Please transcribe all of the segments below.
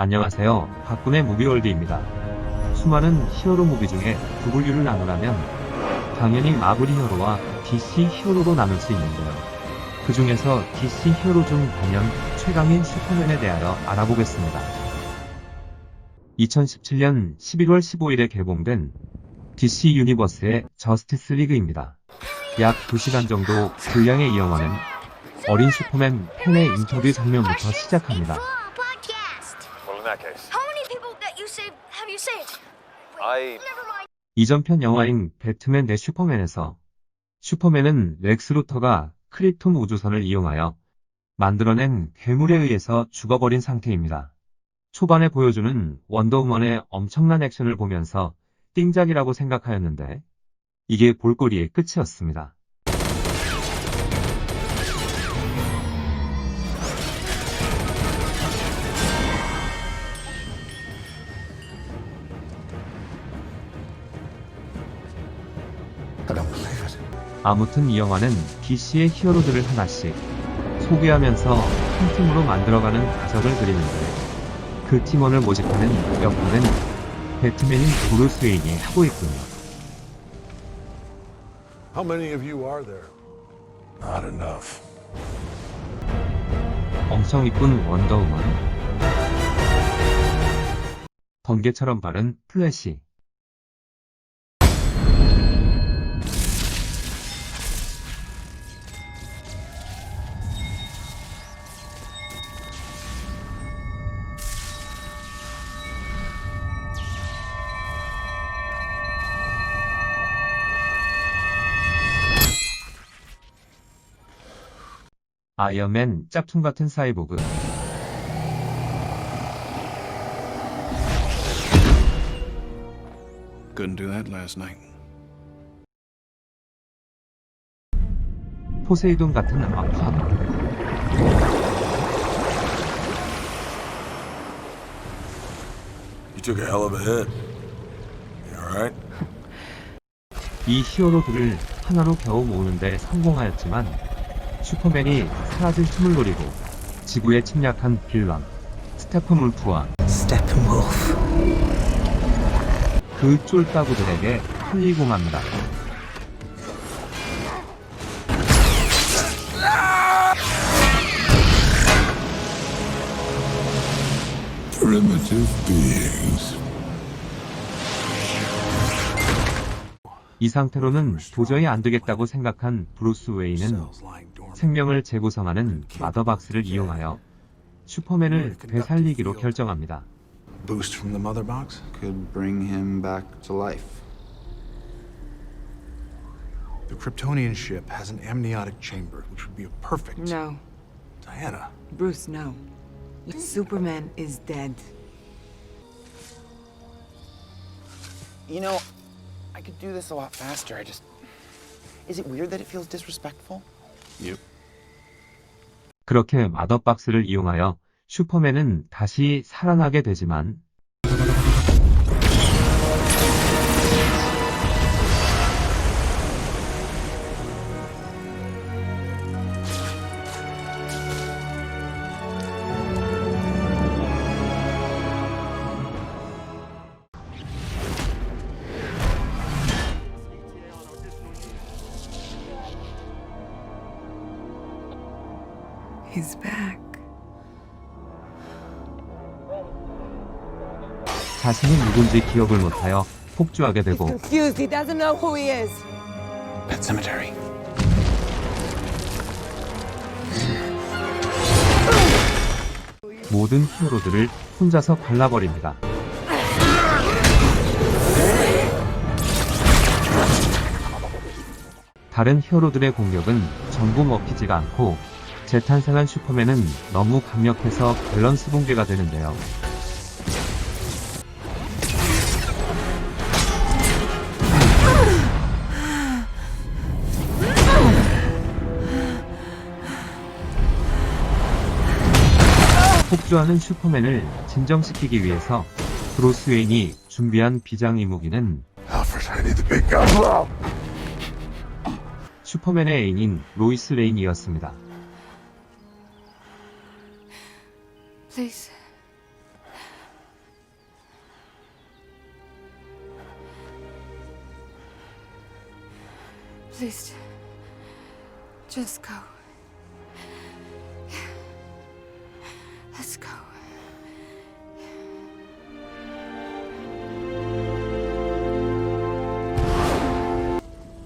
안녕하세요. 박군의 무비월드입니다. 수많은 히어로 무비 중에 두 분류를 나누라면 당연히 마블 히어로와 DC 히어로로 나눌 수 있는데요. 그 중에서 DC 히어로 중 단연 최강인 슈퍼맨에 대하여 알아보겠습니다. 2017년 11월 15일에 개봉된 DC 유니버스의 저스티스 리그입니다. 약 2시간 정도 분량의 이 영화는 어린 슈퍼맨 팬의 인터뷰 장면부터 시작합니다. Case, How many people that you saved have you saved? I Never mind. 이전편 영화인 배트맨 대 슈퍼맨에서 슈퍼맨은 렉스 루터가 크립톤 우주선을 이용하여 만들어낸 괴물에 의해서 죽어버린 상태입니다. 초반에 보여주는 원더우먼의 엄청난 액션을 보면서 띵작이라고 생각하였는데 이게 볼거리의 끝이었습니다. I don't believe it. 아무튼 이 영화는 DC의 히어로들을 하나씩 소개하면서 한 팀으로 만들어가는 과정을 그리는데 그 팀원을 모집하는 역할은 배트맨인 브루스 웨인이 하고 있군요. How many of you are there? Not enough. 엄청 이쁜 원더우먼 번개처럼 바른 플래시 아이언맨 짝퉁 같은 사이보그 Couldn't do that last night. 포세이돈 같은 아쿠아맨 You took a hell of a hit. You alright? 이 히어로들을 하나로 겨우 모으는데 성공하였지만 슈퍼맨이 사라질 틈을 노리고 지구에 침략한 빌런 스테픈 울프와 Steppenwolf. 그 쫄따구들에게 흘리고 맙니다. Primitive beings. 이 상태로는 도저히 안 되겠다고 생각한 브루스 웨이는 dormant. 생명을 재구성하는 마더박스를 이용하여 슈퍼맨을 되살리기로 결정합니다. Boost from the mother box? could bring him back to life. The Kryptonian ship has an amniotic chamber, which would be a perfect. No, Diana. Bruce, no. Superman is dead. You know, I could do this a lot faster. I just. Is it weird that it feels disrespectful? Yep. 그렇게 마더박스를 이용하여 슈퍼맨은 다시 살아나게 되지만 He's back. 자신이 누군지 기억을 못하여 폭주하게 되고 Confused. He doesn't know who he is. Pet Cemetery. 모든 히어로들을 혼자서 발라버립니다. 다른 히어로들의 공격은 전부 먹히지가 않고 재탄생한 슈퍼맨은 너무 강력해서 밸런스 붕괴가 되는데요. 폭주하는 슈퍼맨을 진정시키기 위해서 브루스 웨인이 준비한 비장의 무기는. 슈퍼맨의 애인인 로이스 레인이었습니다. Please. Please, just go. Let's go.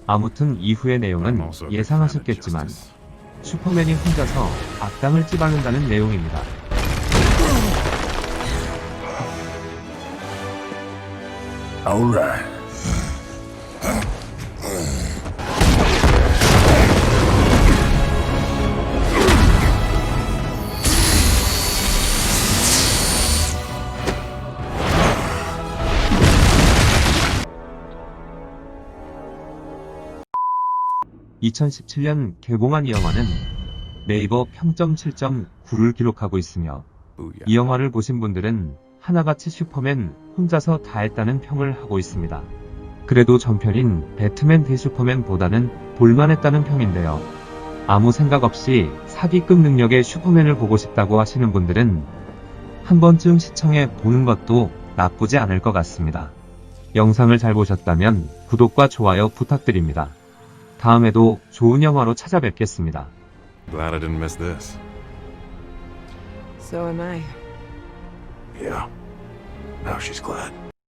아무튼 이후의 내용은 예상하셨겠지만 슈퍼맨이 혼자서 악당을 찌바른다는 내용입니다. All right. (2017년) 개봉한 이 영화는 네이버 평점 7.9를 기록하고 있으며 이 영화를 보신 분들은 하나같이 슈퍼맨 혼자서 다 했다는 평을 하고 있습니다. 그래도 전편인 배트맨 대 슈퍼맨보다는 볼만했다는 평인데요. 아무 생각 없이 사기급 능력의 슈퍼맨을 보고 싶다고 하시는 분들은 한 번쯤 시청해 보는 것도 나쁘지 않을 것 같습니다. 영상을 잘 보셨다면 구독과 좋아요 부탁드립니다. 다음에도 좋은 영화로 찾아뵙겠습니다. Glad I didn't miss this. So am I. Yeah. Now she's glad.